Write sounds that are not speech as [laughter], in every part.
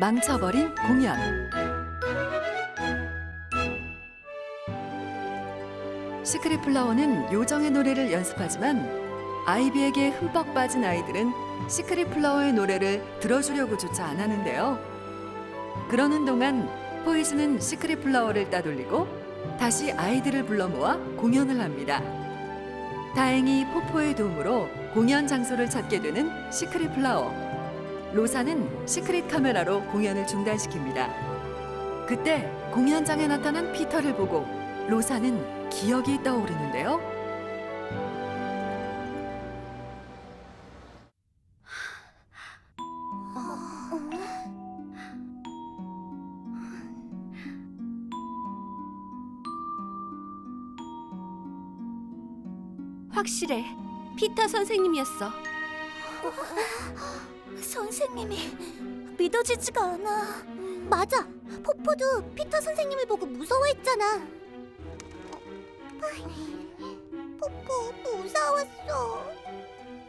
망쳐버린 공연 시크릿 플라워는 요정의 노래를 연습하지만 아이비에게 흠뻑 빠진 아이들은 시크릿 플라워의 노래를 들어주려고조차 안 하는데요. 그러는 동안 포이즈는 시크릿 플라워를 따돌리고 다시 아이들을 불러 모아 공연을 합니다. 다행히 포포의 도움으로 공연 장소를 찾게 되는 시크릿 플라워. 로사는 시크릿 카메라로 공연을 중단시킵니다. 그때 공연장에 나타난 피터를 보고 로사는 기억이 떠오르는데요. 확실해. 피터 선생님이었어. 선생님이 믿어지지가 않아. 맞아. 포포도 피터 선생님을 보고 무서워했잖아. 포포 무서웠어.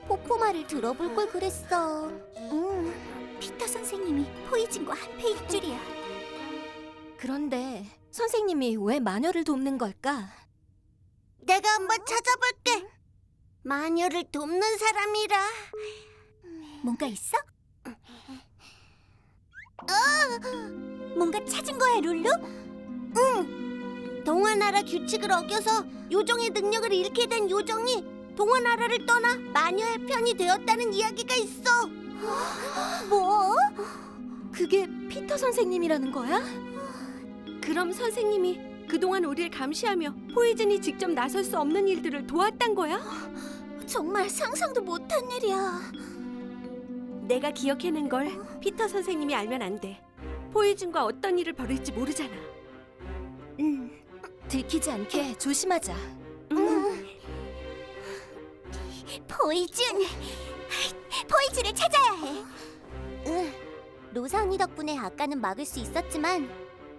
포포 말을 들어볼 걸 그랬어. 응. 피터 선생님이 포이즌과 한패일 줄이야. 그런데 선생님이 왜 마녀를 돕는 걸까? 내가 한번 찾아볼게. 마녀를 돕는 사람이라. 뭔가 있어? 어! 뭔가 찾은 거야, 룰루? 응. 동화나라 규칙을 어겨서 요정의 능력을 잃게 된 요정이 동화나라를 떠나 마녀의 편이 되었다는 이야기가 있어. 뭐? 그게 피터 선생님이라는 거야? 그럼 선생님이 그동안 우리를 감시하며 포이즌이 직접 나설 수 없는 일들을 도왔단 거야? 정말 상상도 못한 일이야. 내가 기억해낸 걸 피터 선생님이 알면 안 돼. 포이즌과 어떤 일을 벌일지 모르잖아. 음, 들키지 않게 조심하자. 음. 포이즌! 포이즌을 찾아야 해. 응. 로사 언니 덕분에 아까는 막을 수 있었지만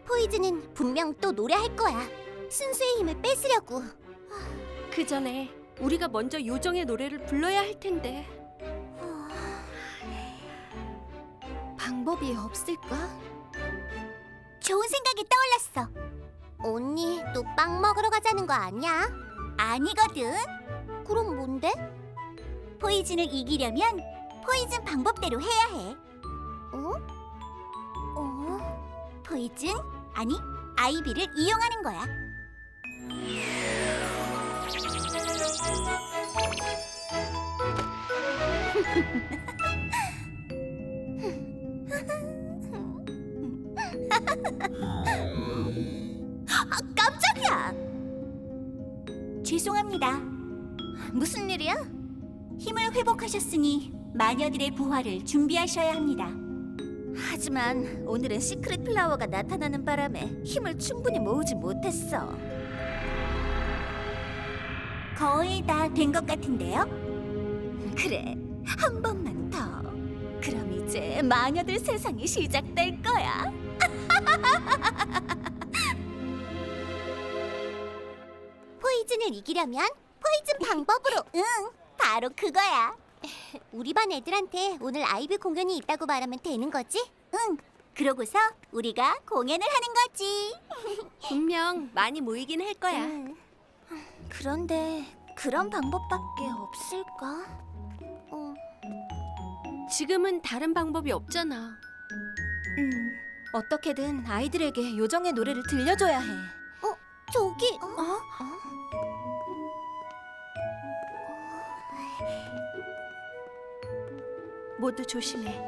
포이즌은 분명 또 노래할 거야. 순수의 힘을 뺏으려고. 그 전에 우리가 먼저 요정의 노래를 불러야 할 텐데. 방법이 없을까? 좋은 생각이 떠올랐어. 언니 또 빵 먹으러 가자는 거 아니야? 아니거든. 그럼 뭔데? 포이즌을 이기려면 포이즌 방법대로 해야 해. 어? 어? 포이즌? 아니, 아이비를 이용하는 거야. 아, 깜짝이야. 죄송합니다. 무슨 일이야? 힘을 회복하셨으니 마녀들의 부활을 준비하셔야 합니다. 하지만 오늘은 시크릿 플라워가 나타나는 바람에 힘을 충분히 모으지 못했어. 거의 다 된 것 같은데요? 그래, 한 번만 더. 그럼 이제 마녀들 세상이 시작될 거야. [laughs] 포이즌을 이기려면 포이즌 방법으로 응 바로 그거야 우리 반 애들한테 오늘 아이비 공연이 있다고 말하면 되는 거지? 응 그러고서 우리가 공연을 하는 거지 [laughs] 분명 많이 모이긴 할 거야. 응. 그런데 그런 방법밖에 없을까? 어, 지금은 다른 방법이 없잖아. 음, 어떻게든 아이들에게 요정의 노래를 들려줘야 해. 저기 어? 모두 조심해.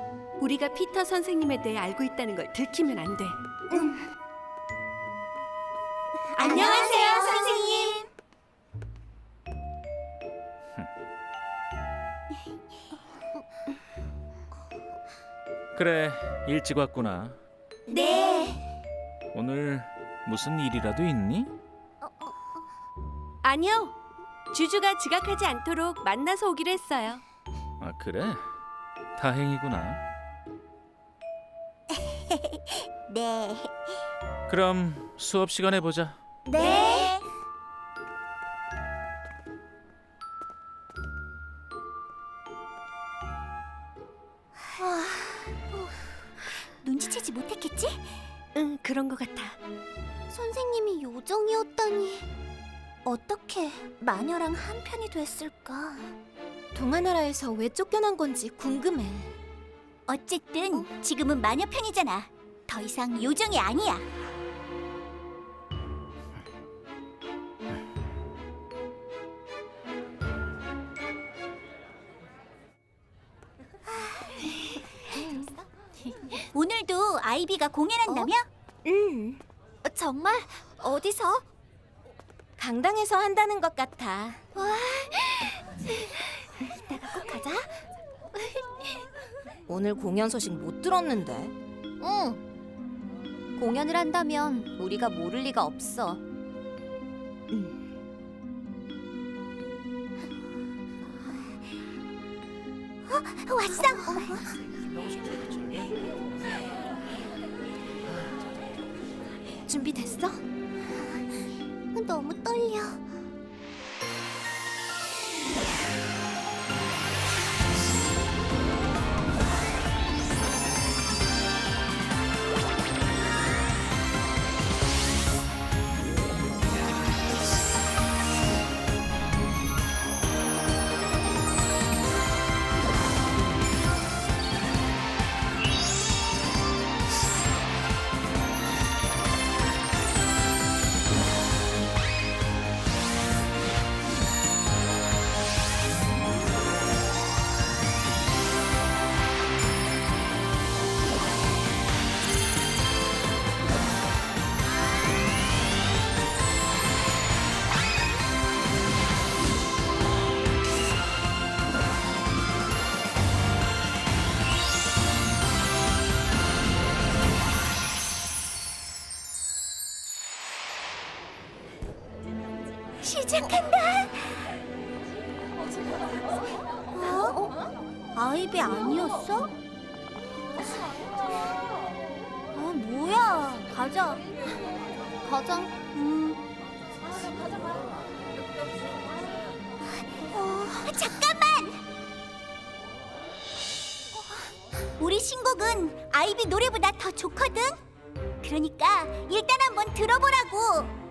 우리가 피터 선생님에 대해 알고 있다는 걸 들키면 안 돼. 안녕하세요 선생님 그래 일찍 왔구나 네 오늘 무슨 일이라도 있니? 아니요. 주주가 지각하지 않도록 만나서 오기로 했어요. 아 그래 다행이구나 [laughs] 네. 그럼 수업 시간에 보자 네. 지키지 못했겠지? 응, 그런 것 같아. 선생님이 요정이었다니 어떻게 마녀랑 한 편이 됐을까? 동화나라에서 왜 쫓겨난 건지 궁금해. 어쨌든 지금은 마녀 편이잖아. 더 이상 요정이 아니야. 오늘도 아이비가 공연한다며? 응. 정말? 어디서? 강당에서 한다는 것 같아. 이따가 꼭 가자. 오늘 공연 소식 못 들었는데. 응. 공연을 한다면 우리가 모를 리가 없어. 어, 왔어. 준비됐어? 너무 떨려. 시작한다. 어? 아이비 아니었어? 아 뭐야? 가자. 가자. 음. 어, 잠깐만. 우리 신곡은 아이비 노래보다 더 좋거든. 그러니까 일단 한번 들어보라고.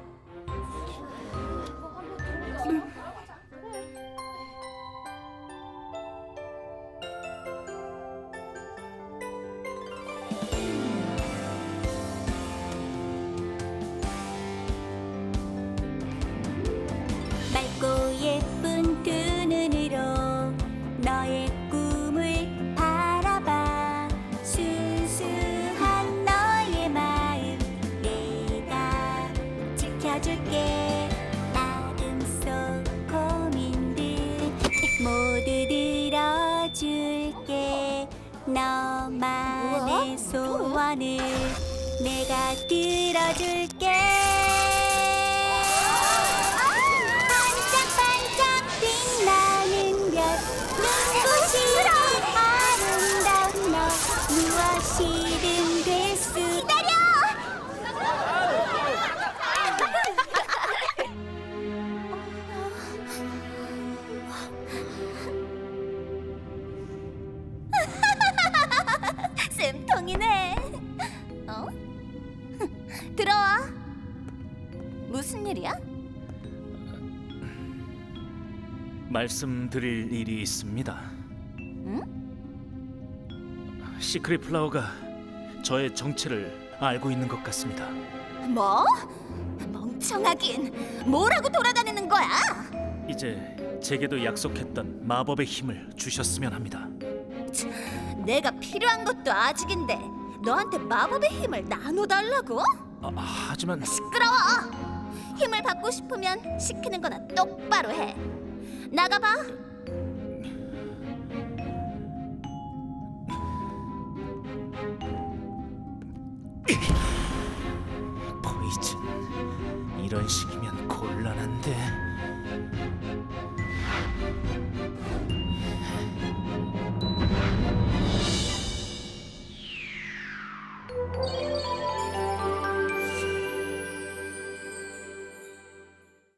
소원을 내가 들어줄게 말씀드릴 일이 있습니다. 시크릿 플라워가 저의 정체를 알고 있는 것 같습니다. 뭐? 멍청하긴 뭐라고 돌아다니는 거야? 이제 제게도 약속했던 마법의 힘을 주셨으면 합니다. 내가 필요한 것도 아직인데 너한테 마법의 힘을 나눠달라고? 아, 하지만 시끄러워! 힘을 받고 싶으면 시키는 거나 똑바로 해 나가봐. 포이즌 이런 식이면 곤란한데